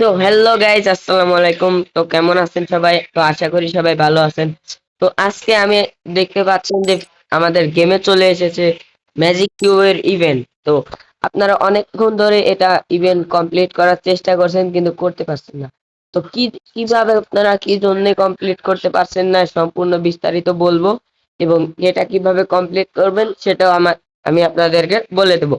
তো hello guys আসসালামু আলাইকুম। তো কেমন আছেন সবাই? তো আশা করি সবাই ভালো আছেন। তো আজকে আমি দেখতে পাচ্ছেন যে আমাদের গেমে চলে এসেছে ম্যাজিক কিউবের ইভেন্ট তো আপনারা অনেকক্ষণ ধরে এটা ইভেন্ট কমপ্লিট করার চেষ্টা করছেন, কিন্তু করতে পারছেন না। তো কি, কীভাবে আপনারা কি জন্য কমপ্লিট করতে পারছেন না, সম্পূর্ণ বিস্তারিত বলব এবং এটা কীভাবে কমপ্লিট করবেন সেটাও আমার আমি আপনাদেরকে বলে দেবো।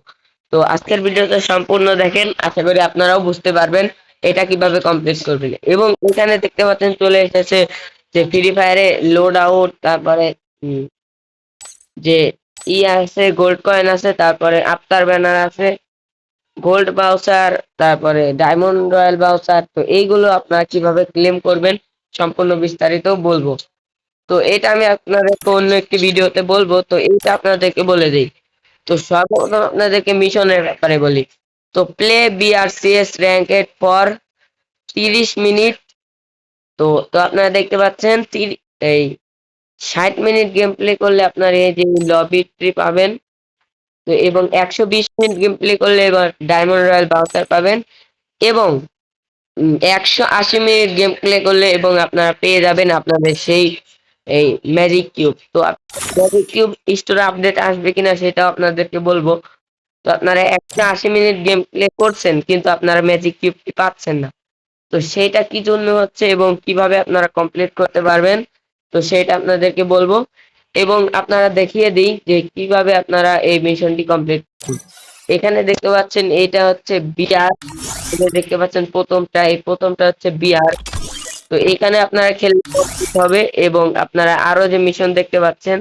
তো আজকের ভিডিওটা সম্পূর্ণ দেখেন, আশা করি আপনারাও বুঝতে পারবেন। এটা কীভাবে কমপ্লিট করবেন এবং এখানে দেখতে পাচ্ছেন চলে এসেছে যে ফ্রি ফায়ারে লোড আউট তারপরে যে ই আছে গোল্ড কয়েন আছে, তারপরে আফতার ব্যানার আছে গোল্ড বাউচার তারপরে ডায়মন্ড রয়্যাল বাউচার তো এইগুলো আপনারা কীভাবে ক্লেম করবেন সম্পূর্ণ বিস্তারিত বলব। তো এটা আমি আপনাদেরকে অন্য একটি ভিডিওতে বলব, তো এইটা আপনাদেরকে বলে দিই। তো সর্বপ্রথম আপনাদেরকে মিশনের ব্যাপারে বলি। তো প্লে বিআরসিএস র্যাঙ্কেড ফর তিরিশ মিনিট। তো তো আপনারা দেখতে পাচ্ছেন এই ষাট মিনিট গেম প্লে করলে আপনার এই যে লবি ট্রি পাবেন। তো এবং একশো বিশ মিনিট গেম প্লে করলে এবার ডায়মন্ড রয়্যাল বাউচার পাবেন এবং একশো আশি মিনিট গেম প্লে করলে এবং আপনারা পেয়ে যাবেন আপনাদের সেই, এই ম্যাজিক কিউব তো ম্যাজিক কিউব স্টোরে আপডেট আসবে কিনা সেটাও আপনাদেরকে বলব। তো আপনারা একশো আশি মিনিট গেম প্লে করছেন, কিন্তু আপনারা ম্যাজিক কিউবটি পাচ্ছেন না। তো সেইটা কি জন্য হচ্ছে এবং কীভাবে আপনারা কমপ্লিট করতে পারবেন, তো সেটা আপনাদেরকে বলব। এবং আপনারা দেখিয়ে দিই যে কীভাবে আপনারা এই মিশনটি কমপ্লিট এখানে দেখতে পাচ্ছেন এটা হচ্ছে বিআর দেখতে পাচ্ছেন প্রথমটা, এই প্রথমটা হচ্ছে বিআর তো এখানে আপনারা খেলতে হবে এবং আপনারা আরও যে মিশন দেখতে পাচ্ছেন,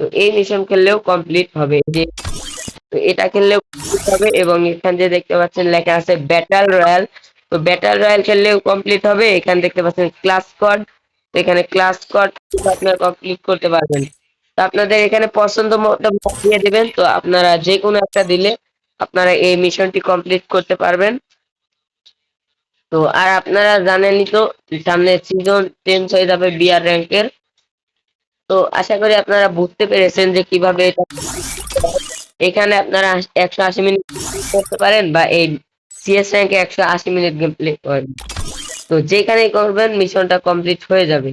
তো এই মিশন খেললেও কমপ্লিট হবে। যে তো এটা complete হবে এবং এখানে যে দেখতে পাচ্ছেন লেখা আছে ব্যাটাল রয়্যাল তো ব্যাটাল রয়্যাল খেললেও কমপ্লিট হবে। এখানে দেখতে পাচ্ছেন ক্লাস স্কোয়াড তো এখানে ক্লাস স্কোয়াড আপনারা কমপ্লিট করতে পারবেন। তো আপনাদের এখানে পছন্দ মতো দিয়ে দিবেন। তো আপনারা যে কোনো একটা দিলে আপনারা এই মিশনটি কমপ্লিট করতে পারবেন। তো আর আপনারা জানেনই তো, সামনে সিজন চেঞ্জ হয়ে যাবে বিআর র্যাঙ্কের তো আশা করি আপনারা বুঝতে পেরেছেন যে কীভাবে এটা এখানে আপনারা একশো আশি মিনিট করতে পারেন বা এই সিএস র্যাঙ্কে একশো আশি মিনিট গেম প্লে করেন। তো যেখানেই করবেন, মিশনটা কমপ্লিট হয়ে যাবে।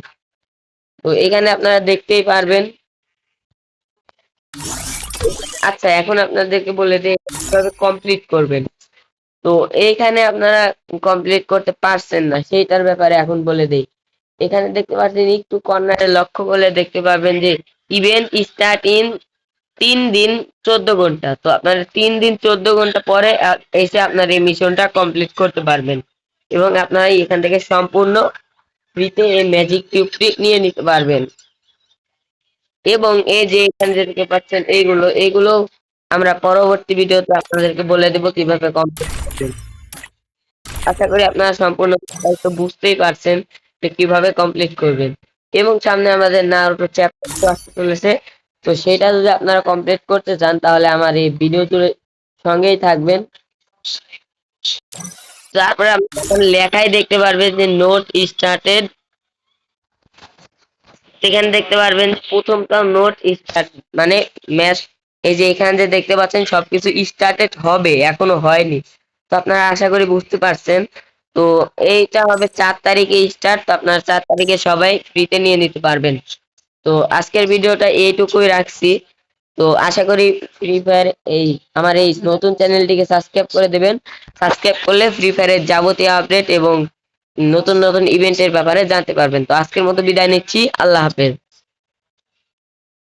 তো এখানে আপনারা দেখতেই পারবেন। আচ্ছা এখন আপনাদেরকে বলে দিই কমপ্লিট করবেন। তো এইখানে আপনারা কমপ্লিট করতে পারছেন না, সেইটার ব্যাপারে এখন বলে দেই। এখানে দেখতে পাচ্ছেন, একটু কর্নারে লক্ষ্য করলে দেখতে পাবেন যে ইভেন্ট স্টার্ট ইন তিন দিন চোদ্দ ঘণ্টা। তো আপনারা তিন দিন চোদ্দ ঘণ্টা পরে এসে আপনার এই মিশনটা কমপ্লিট করতে পারবেন। এবং আপনারা এখান থেকে সম্পূর্ণ ফ্রিতে এই ম্যাজিক কিউবটি নিয়ে নিতে পারবেন। এবং এই যে এখানে যে দেখতে পাচ্ছেন এইগুলো এইগুলো আমরা পরবর্তী ভিডিওতে আপনাদেরকে বলে দেব কীভাবে কমপ্লিট করবেন। আশা করি আপনারা সম্পূর্ণ বিস্তারিত বুঝতেই পারছেন যে কীভাবে কমপ্লিট করবেন। এবং সামনে আমাদের নারুটো চ্যাপ্টার আসতে চলেছে। তো সেটা যদি আপনারা কমপ্লিট করতে চান, তাহলে আমার এই ভিডিও জুড়ে সঙ্গেই থাকবেন। তারপরে আপনারা লেখাই দেখতে পারবেন যে নোট স্টার্টেড এখানে দেখতে পারবেন প্রথমটা নোট স্টার্ট মানে ম্যাচ এই যে এখানে যে দেখতে পাচ্ছেন সবকিছু স্টার্টেড হবে, এখনও হয়নি। তো আপনারা আশা করি বুঝতে পারছেন। তো এইটা হবে চার তারিখে স্টার্ট তো আপনারা চার তারিখে সবাই ফ্রিতে নিয়ে নিতে পারবেন। তো আজকের ভিডিওটা এইটুকুই রাখছি। তো আশা করি ফ্রি ফায়ার এই আমার এই নতুন চ্যানেলটিকে সাবস্ক্রাইব করে দেবেন। সাবস্ক্রাইব করলে ফ্রি ফায়ারের যাবতীয় আপডেট এবং নতুন নতুন ইভেন্টের ব্যাপারে জানতে পারবেন। তো আজকের মতো বিদায় নিচ্ছি। আল্লাহ হাফেজ।